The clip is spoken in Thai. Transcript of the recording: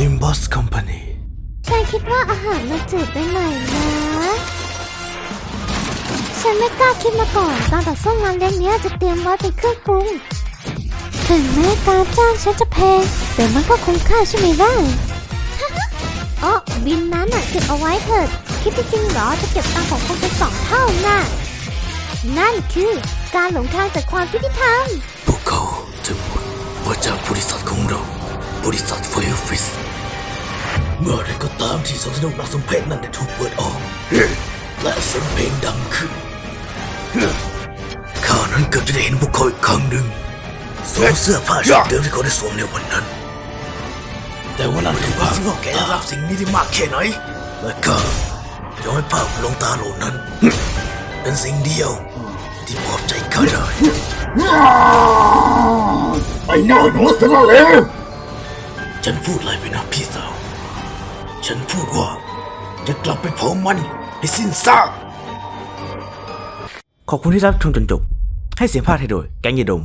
Limbus Company ฉันคิดว่าอาหารมันจืดไปหน่อยนะ ฉันไม่กล้าคิดมาก่อนการต่อสู้งานเลี้ยงเนี้ยจะเตรียมไว้เป็นเครื่องปรุง ถึงแม้การจ้างฉันจะแพง แต่มันก็คุ้มค่าใช่ไหมล่ะอ๋อบินนั้นน่ะเก็บเอาไว้เถิด คิดจริงๆเหรอจะเก็บตังค์ของคนเป็นสองเท่าน่ะ นั่นคือการหลงทางจากความยุติธรรมพวกเขาจะหมดว่าจากบริษัทของเรา บริษัทไฟฟิส เมื่อไรก็ตามที่สวนสนุกนักสมเพชนั้นได้ถูกเปิดออก และเสียงเพลงดังขึ้นข้านั้นเกือบจะได้เห็นพวกเขาอีกครั้งหนึ่งสวมเสื้อผ้าชุดเดิมที่เขาได้สวมในวันนั้น แต่วันนั้นคือภาพว่าแกได้รับสิ่งนี้ได้มากแค่ไหนและก็ยอมให้ภาพลวงตาเหล่านั้น เป็นสิ่งเดียวที่ปลอบใจข้าได้ไอ้หน้าหนูสละเลวฉันพูดอะไรไปนะพี่สาว ฉันพูดว่า จะกลับไปเผามันให้สิ้นซาก ขอบคุณที่รับชมจนจบ ให้เสียงภาคให้โดย แกงยาดม